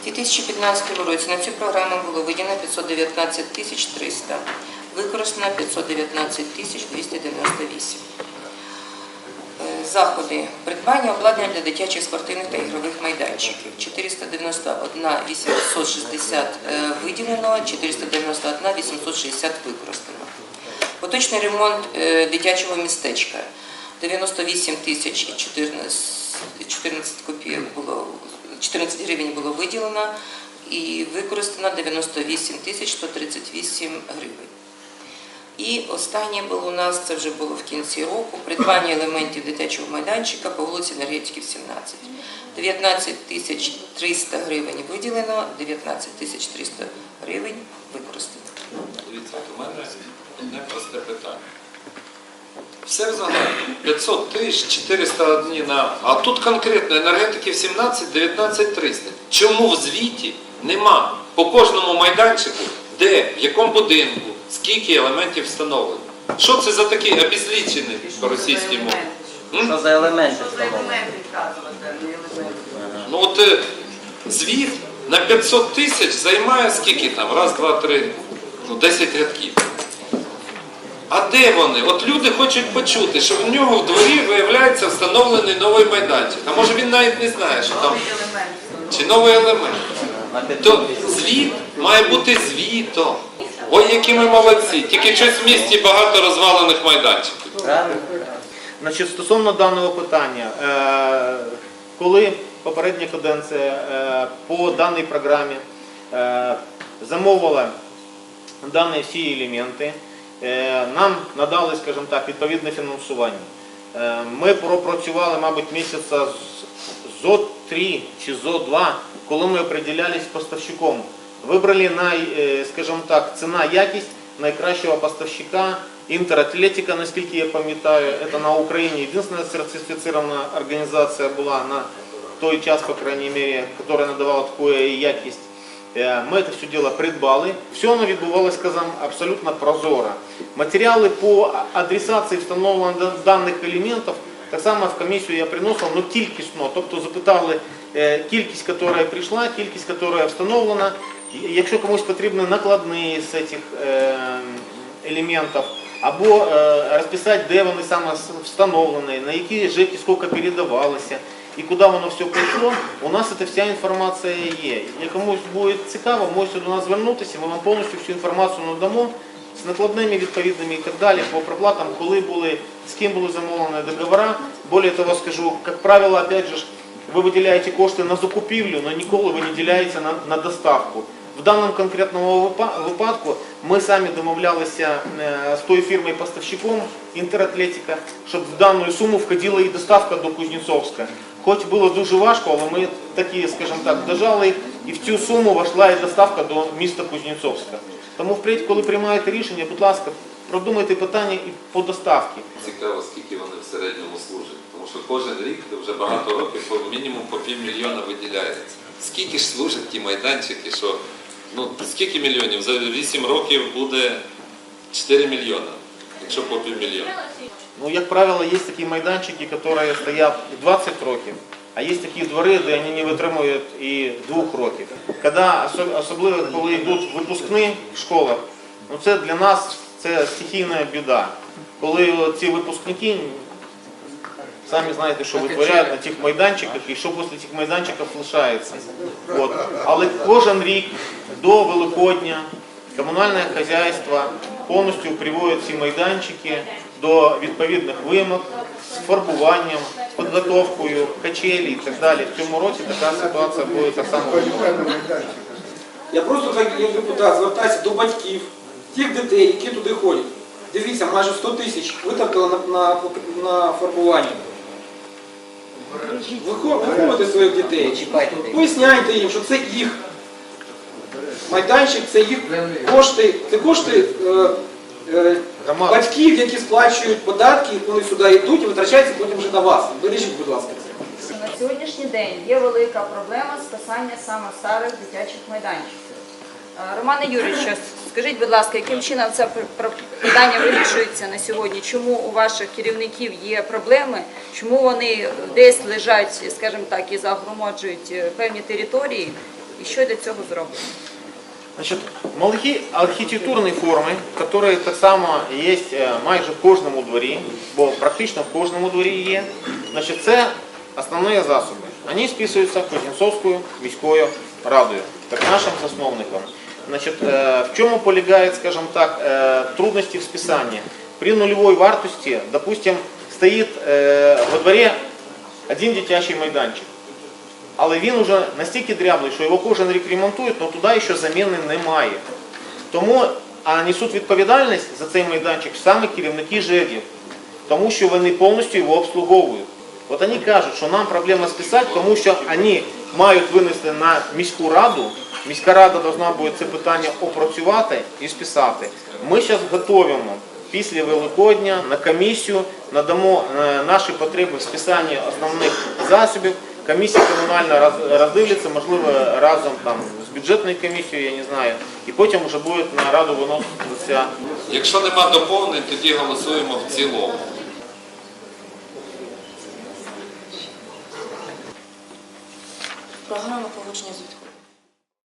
У 2015 році на цю програму було виділено 519 тисяч 300, використано 519 тисяч 298. Е, Заходи. Придбання обладнання для дитячих спортивних та ігрових майданчиків. 491 860 е, виділено, 491 860 використано. Поточний ремонт е, дитячого містечка. 98 тисяч 14, 14 копійок було 14 гривень було виділено і використано 98 тисяч 138 гривень. І останнє було у нас, це вже було в кінці року, придбання елементів дитячого майданчика по вулиці Енергетиків 17. 19 тисяч 300 гривень виділено, 19 тисяч 300 гривень використано. Дивіться, у мене одне просте питання. Все взагалі 500 тисяч 401 на. А тут конкретно енергетиків 17, 19, 300. Чому в звіті нема по кожному майданчику, де, в якому будинку, скільки елементів встановлено? Що це за такий обезлічений по російській мові? Що за елементи встановлені? Ну от е, звіт на 500 тисяч займає скільки там? Раз, два, три, ну 10 рядків. А де вони? От люди хочуть почути, що в нього в дворі виявляється встановлений новий майданчик. А може він навіть не знає, що там чи новий елемент. То звіт має бути звітом. Ой, які ми молодці. Тільки щось в місті багато розвалених майданчиків. Значить, стосовно даного питання, е, коли попередня каденція е, по даній програмі е, замовила дані всі елементи, нам надали, скажімо так, відповідне фінансування. Е, Ми пропрацювали, мабуть, місяця зо 3 чи зо 2, коли ми определялись поставщиком. Вибрали е, скажімо так, ціна якість найкращого поставщика Інтератлетика, наскільки я пам'ятаю, це на Україні єдина сертифіцирована організація була на той час, по крайней мере, яка надавала таку якість. Е, Ми це все діло придбали. Все воно відбувалося, скажімо, абсолютно прозоро. Матеріали по адресації встановлення даних елементів так само в комісію я приносив, ну кількісно, тобто запитали е, кількість, яка прийшла, кількість, яка встановлена. Якщо комусь потрібні накладні з цих е, елементів, або е, розписати, де вони саме встановлені, на які жеки скільки передавалося і куди воно все прийшло, у нас ця вся інформація є. Якщо комусь буде цікаво, можете до нас звернутися, ми вам повністю всю інформацію надамо з накладними відповідними і так далі, по проплатам, коли були, з ким були замовлені договори. Более того скажу, як правило, опять же, ж, ви виділяєте кошти на закупівлю, але ніколи ви не діляєте на, на доставку. В даному конкретному випадку ми самі домовлялися з тою фірмою поставщиком Інтератлетика, щоб в дану суму входила і доставка до Кузнєцовська. Хоч було дуже важко, але ми такі, скажімо так, дожали, і в цю суму війшла і доставка до міста Кузнєцовська. Тому впредь, коли приймаєте рішення, будь ласка, продумайте питання і по доставці. Цікаво, скільки вони в середньому служать. Тому що кожен рік вже багато років по мінімум по півмільйона виділяється. Скільки ж служать ті майданчики, що ну скільки мільйонів? За 8 років буде 4 мільйона, якщо по півмільйона. Ну, як правило, є такі майданчики, які стоять 20 років, а є такі двори, де вони не витримують і двох років. Осо- особливо коли йдуть випускні в школах, ну це для нас це стихійна біда. Коли ці випускники самі знаєте, що витворяють на тих майданчиках і що після цих майданчиків лишається. От. Але кожен рік до Великодня комунальне хазяйство повністю приводить ці майданчики до відповідних вимог з фарбуванням, з підготовкою, качелі і так далі. В цьому році така ситуація буде так само. Я просто як як депутат звертаюся до батьків, тих дітей, які туди ходять. Дивіться, майже 100 тисяч витратили на, на, на фарбування. Виховуйте своїх дітей, поясняйте їм, що це їх майданчик, це їх кошти, це кошти е, е, батьків, які сплачують податки, вони сюди йдуть і витрачаються потім вже на вас. Бережіть, будь ласка, це. На сьогоднішній день є велика проблема списання саме старих дитячих майданчиків. Е, Романе Юрійовичу, скажіть, будь ласка, яким чином це питання вирішується на сьогодні? Чому у ваших керівників є проблеми? Чому вони десь лежать, скажімо так, і загромоджують е, певні території? І що для цього зроблено? Значить, малахі архітектурні форми, які так само є е, майже в кожному дворі, бо практично в кожному дворі є. Значить, це основні засоби. Вони списуються Кузнєцовською міською радою, як нашим засновником. Значить, е, в чому полягає, скажімо так, е, трудності в списанні? При нульовій вартості, допустим, стоїть е, во дворі один дитячий майданчик. Але він вже настільки дряблий, що його кожен рік ремонтують, але туди ще заміни немає. Тому а несуть відповідальність за цей майданчик саме керівники ЖЕДів, тому що вони повністю його обслуговують. От вони кажуть, що нам проблема списати, тому що вони мають винести на міську раду. Міська рада повинна буде це питання опрацювати і списати. Ми зараз готуємо після Великодня на комісію, надамо е, наші потреби в списанні основних засобів. Комісія комунальна роз- роздивляться, можливо, разом там з бюджетною комісією, я не знаю, і потім вже буде на раду виноситися Якщо нема доповнень, тоді голосуємо в цілому. Програма погодження з.